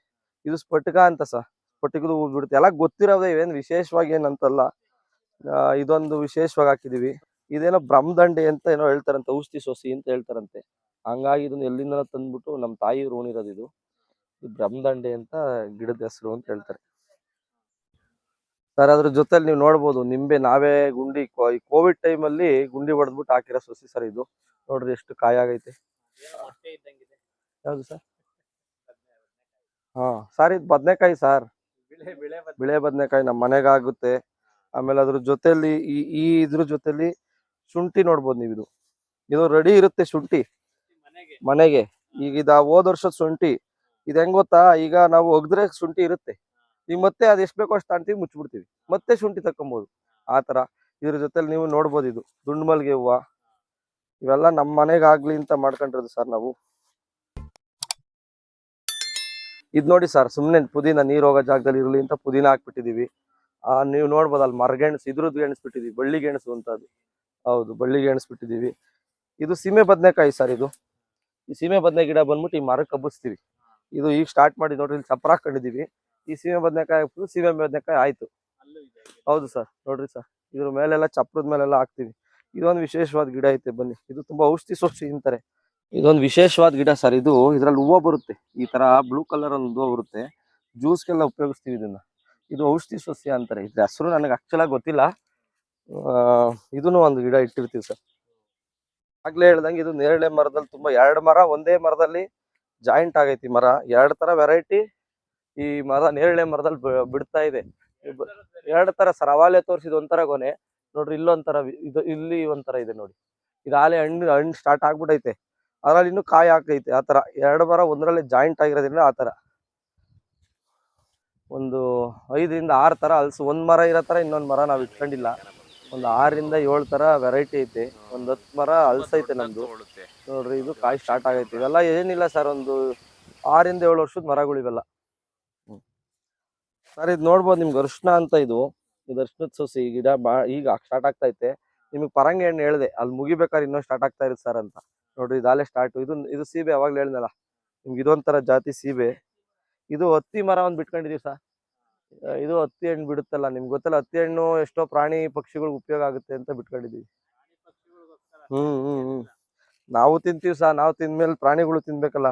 ಇದು ಸ್ಫಟಿಕ ಅಂತ ಸರ್. ಸ್ಫಟಿಕದ ಹೂ ಬಿಡುತ್ತೆ. ಎಲ್ಲ ಗೊತ್ತಿರೋದೇ ಏನು ವಿಶೇಷವಾಗಿ ಏನಂತಲ್ಲ. ಇದೊಂದು ವಿಶೇಷವಾಗಿ ಹಾಕಿದೀವಿ ಇದೇನೋ ಬ್ರಹ್ಮದಂಡೆ ಅಂತ ಏನೋ ಹೇಳ್ತಾರಂತೆ, ಔಷಧಿ ಸೊಸಿ ಅಂತ ಹೇಳ್ತಾರಂತೆ. ಹಂಗಾಗಿ ಇದನ್ನ ಎಲ್ಲಿಂದ ತಂದ್ಬಿಟ್ಟು ನಮ್ಮ ತಾಯಿ ಉಣಿರೋದು ಇದು. ಬ್ರಹ್ಮದಂಡೆ ಅಂತ ಗಿಡದ ಹೆಸರು ಅಂತ ಹೇಳ್ತಾರೆ. ಸರ್, ಅದ್ರ ಜೊತೆಲಿ ನೀವು ನೋಡ್ಬೋದು, ನಿಂಬೆ ನಾವೇ ಗುಂಡಿ ಕೋವಿಡ್ ಟೈಮಲ್ಲಿ ಗುಂಡಿ ಹೊಡೆದ್ಬಿಟ್ಟು ಹಾಕಿರೋ ಸೊಸಿ ಸರ್ ಇದು. ನೋಡ್ರಿ ಎಷ್ಟು ಕಾಯಾಗೈತೆ. ಯಾವ್ದು ಸರ್. ಹಾ ಸರ್ ಇದು ಬದ್ನೆಕಾಯಿ ಸರ್. ಬಿಳೆ ಬದನೆಕಾಯಿ. ನಮ್ಮ ಮನೆಗೆ ಆಗುತ್ತೆ ಆಮೇಲೆ ಅದ್ರ ಜೊತೆಲಿ ಈ ಈ ಇದ್ರ ಜೊತೆಲಿ ಶುಂಠಿ ನೋಡ್ಬೋದು ನೀವು ಇದು ಇದು ರೆಡಿ ಇರುತ್ತೆ ಶುಂಠಿ. ಮನೆಗೆ. ಈಗ ಇದ ಹೋದ್ ವರ್ಷದ ಶುಂಠಿ. ಇದು ಹೆಂಗ್ ಗೊತ್ತಾ? ಈಗ ನಾವು ಒಗ್ದ್ರೆ ಶುಂಠಿ ಇರುತ್ತೆ. ಈಗ ಮತ್ತೆ ಅದ್ ಎಷ್ಟ್ ಬೇಕೋ ಅಷ್ಟು ತಾಣ್ತೀವಿ ಮುಚ್ಚಿಬಿಡ್ತೀವಿ ಮತ್ತೆ ಶುಂಠಿ ತಕ್ಕೊಬೋದು. ಆ ತರ. ಇದ್ರ ಜೊತೆಲಿ ನೀವು ನೋಡ್ಬೋದು ಇದು. ದುಂಡ್ಮಲ್ಗೆ ಹೂವ. ಇವೆಲ್ಲ ನಮ್ಮ ಮನೆಗಾಗ್ಲಿ ಅಂತ ಮಾಡ್ಕೊಂಡಿರೋದು ಸರ್ ನಾವು. ಇದ್ ನೋಡಿ ಸರ್ ಸುಮ್ನೆ ಪುದೀನ ನೀರು ಹೋಗೋ ಜಾಗದಲ್ಲಿ ಇರಲಿ ಅಂತ ಪುದೀನ ಹಾಕ್ಬಿಟ್ಟಿದೀವಿ. ಆ ನೀವು ನೋಡ್ಬೋದು ಅಲ್ಲಿ ಮರಗೆಣಸು ಇದ್ರದ್ದು ಗೆಣಸ್ಬಿಟ್ಟಿದೀವಿ ಬಳ್ಳಿ ಗೆಣಸು ಅಂತ ಅದು. ಹೌದು ಬಳ್ಳಿ ಗೆಣಸ್ಬಿಟ್ಟಿದೀವಿ ಇದು ಸೀಮೆ ಬದನೆಕಾಯಿ ಸರ್ ಇದು. ಈ ಸೀಮೆ ಬದನೆ ಗಿಡ ಬಂದ್ಬಿಟ್ಟು ಈ ಮರಕ್ಕೆ ಕಬ್ಬಿಸ್ತೀವಿ ಇದು ಈಗ ಸ್ಟಾರ್ಟ್ ಮಾಡಿ ನೋಡ್ರಿ ಇಲ್ಲಿ ಚಪ್ರ ಹಾಕೊಂಡಿದೀವಿ. ಈ ಸೀಮೆ ಬದನೆಕಾಯಿ ಹಾಕ್ಬಿಟ್ಟು ಸೀಮೆ ಬದನೆಕಾಯಿ ಆಯ್ತು. ಹೌದು ಸರ್ ನೋಡ್ರಿ ಸರ್ ಇದ್ರ ಮೇಲೆಲ್ಲ ಚಪ್ರದ ಮೇಲೆಲ್ಲ ಹಾಕ್ತಿವಿ. ಇದೊಂದು ವಿಶೇಷವಾದ ಗಿಡ ಐತೆ ಬನ್ನಿ. ಇದು ತುಂಬಾ ಔಷಧಿ ಸೊಸಿ ತಿಂತಾರೆ. ಇದೊಂದು ವಿಶೇಷವಾದ ಗಿಡ ಸರ್. ಇದು ಇದ್ರಲ್ಲಿ ಹೂವು ಬರುತ್ತೆ. ಈ ತರ ಬ್ಲೂ ಕಲರ್ ಒಂದು ಹೂವು ಬರುತ್ತೆ. ಜ್ಯೂಸ್ಗೆಲ್ಲ ಉಪಯೋಗಿಸ್ತೀವಿ ಇದನ್ನ. ಇದು ಔಷಧಿ ಸಸ್ಯ ಅಂತಾರೆ. ಇದ್ರ ಹೆಸರು ನನಗೆ ಆಕ್ಚುಲಾಗಿ ಗೊತ್ತಿಲ್ಲ. ಇದನ್ನು ಒಂದು ಗಿಡ ಇಟ್ಟಿರ್ತೀವಿ ಸರ್. ಆಗ್ಲೇ ಹೇಳ್ದಂಗೆ ಇದು ನೇರಳೆ ಮರದಲ್ಲಿ ತುಂಬಾ ಎರಡು ಮರ, ಒಂದೇ ಮರದಲ್ಲಿ ಜಾಯಿಂಟ್ ಆಗೈತಿ ಮರ. ಎರಡು ತರ ವೆರೈಟಿ ಈ ಮರ ನೇರಳೆ ಮರದಲ್ಲಿ ಬಿಡ್ತಾ ಇದೆ. ಎರಡು ತರ ಸರ್. ಅವಾಲೆ ತೋರಿಸಿದ ಒಂಥರ ಗೊನೆ. ನೋಡ್ರಿ ಇಲ್ಲೊಂಥರ ಇದು ಇಲ್ಲಿ ಒಂಥರ ಇದೆ ನೋಡಿ. ಇದು ಆಲೆ ಹಣ್ಣು ಹಣ್ಣು ಸ್ಟಾರ್ಟ್ ಆಗ್ಬಿಟ್ಟೈತೆ ಅದ್ರಲ್ಲಿ ಇನ್ನು ಕಾಯಿ ಹಾಕೈತೆ. ಆ ತರ ಎರಡು ಮರ ಒಂದರಲ್ಲಿ ಜಾಯಿಂಟ್ ಆಗಿರೋದ್ರಿಂದ ಆ ತರ ಒಂದು ಐದರಿಂದ ಆರು ತರ ಹಲಸು, ಒಂದ್ ಮರ ಇರೋ ತರ ಇನ್ನೊಂದ್ ಮರ ನಾವು ಇಟ್ಕೊಂಡಿಲ್ಲ. ಒಂದು ಆರರಿಂದ ಏಳು ತರ ವೆರೈಟಿ ಐತೆ. ಒಂದ್ ಹತ್ತು ಮರ ಐತೆ ನಮ್ದು. ನೋಡ್ರಿ ಇದು ಕಾಯಿ ಸ್ಟಾರ್ಟ್ ಆಗೈತೆ. ಇವೆಲ್ಲ ಏನಿಲ್ಲ ಸರ್, ಒಂದು ಆರಿಂದ ಏಳು ವರ್ಷದ ಮರಗಳು ಇವೆಲ್ಲ ಸರ್, ಇದು ನೋಡ್ಬೋದು ನಿಮ್ಗೆ ಅರ್ಶಿನ ಅಂತ ಇದು. ಇದು ಅರ್ಶನದ ಸೊಸಿ ಗಿಡ ಬಾ, ಈಗ ಸ್ಟಾರ್ಟ್ ಆಗ್ತೈತೆ. ನಿಮಗೆ ಪರಂಗಿ ಹಣ್ಣು ಹೇಳಿದೆ, ಅಲ್ಲಿ ಮುಗಿಬೇಕಾದ್ರೆ ಇನ್ನೂ ಸ್ಟಾರ್ಟ್ ಆಗ್ತಾ ಇರುತ್ತೆ ಸರ್ ಅಂತ. ನೋಡ್ರಿ ಇದಾಲೇ ಸ್ಟಾರ್ಟ್ ಇದು ಇದು ಸೀಬೆ ಅವಾಗಲೇ ಹೇಳಿದ್ನಲ್ಲ ನಿಮ್ಗೆ ಇದೊಂಥರ ಜಾತಿ ಸೀಬೆ. ಇದು ಹತ್ತಿ ಮರ ಒಂದು ಬಿಟ್ಕೊಂಡಿದೀವಿ ಸರ್ ಇದು ಹತ್ತಿ ಹಣ್ಣು ಬಿಡುತ್ತಲ್ಲ, ನಿಮ್ಗೆ ಗೊತ್ತಲ್ಲ, ಹತ್ತಿ ಹಣ್ಣು ಎಷ್ಟೋ ಪ್ರಾಣಿ ಪಕ್ಷಿಗಳಿಗೆ ಉಪಯೋಗ ಆಗುತ್ತೆ ಅಂತ ಬಿಟ್ಕೊಂಡಿದೀವಿ. ಹ್ಮ್ ಹ್ಮ್ ಹ್ಮ್. ನಾವು ತಿಂತೀವಿ ಸರ್ ನಾವು ತಿಂದ್ಮೇಲೆ ಪ್ರಾಣಿಗಳು ತಿನ್ಬೇಕಲ್ಲ.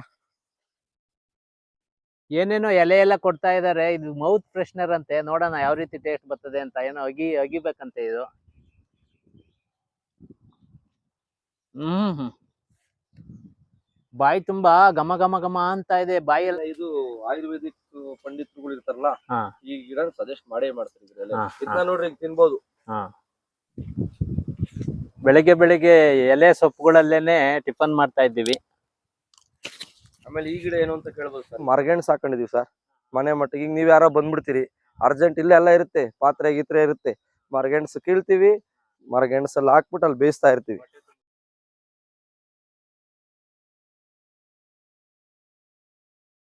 ಏನೇನೋ ಎಲೆ ಎಲ್ಲ ಕೊಡ್ತಾ ಇದಾರೆ ಇದು ಮೌತ್ ಫ್ರೆಶ್ನರ್ ಅಂತೆ. ನೋಡೋಣ ಯಾವ ರೀತಿ ಟೇಸ್ಟ್ ಬರ್ತದೆ ಅಂತ. ಏನೋ ಅಗಿ ಅಗಿಬೇಕಂತೆ ಇದು. ಹ್ಮ್ ಹ್ಮ್. ಬಾಯಿ ತುಂಬಾ ಘಮ ಘಮ ಘಮ ಅಂತ ಇದೆ. ಬಾಯಲ್ಲಿ ಇದು ಆಯುರ್ವೇದಿಕ್ ಪಂಡಿತರುಗಳು ಇರ್ತಾರಲ್ಲ. ಈ ಗಿಡ ಸಜೆಸ್ಟ್ ಮಾಡೇ ಮಾಡ್ತಾರೆ ನೋಡ್ರಿ ತಿನ್ಬಹುದು ತಿನ್ಬೋದು. ಬೆಳಿಗ್ಗೆ ಬೆಳಿಗ್ಗೆ ಎಲೆ ಸೊಪ್ಪುಗಳಲ್ಲೇನೆ ಟಿಫನ್ ಮಾಡ್ತಾ ಇದ್ದೀವಿ. ಆಮೇಲೆ ಈ ಗಿಡ ಏನು ಅಂತ ಕೇಳ್ಬೋದು ಸರ್? ಮರಗೆಣ್ ಸಾಕೊಂಡಿದೀವಿ ಸರ್. ಮನೆ ಮಟ್ಟಿಗೆ ಈಗ ನೀವ್ ಯಾರೋ ಬಂದ್ಬಿಡ್ತೀರಿ. ಅರ್ಜೆಂಟ್ ಇಲ್ಲೇ ಎಲ್ಲ ಇರುತ್ತೆ. ಪಾತ್ರೆ ಗೀತ್ರೆ ಇರುತ್ತೆ. ಮರಗೆಣಸು ಕೀಳ್ತೀವಿ. ಮರಗೆಣಸಲ್ಲಿ ಹಾಕ್ಬಿಟ್ಟು ಅಲ್ಲಿ ಬೇಯಿಸ್ತಾ ಇರ್ತೀವಿ.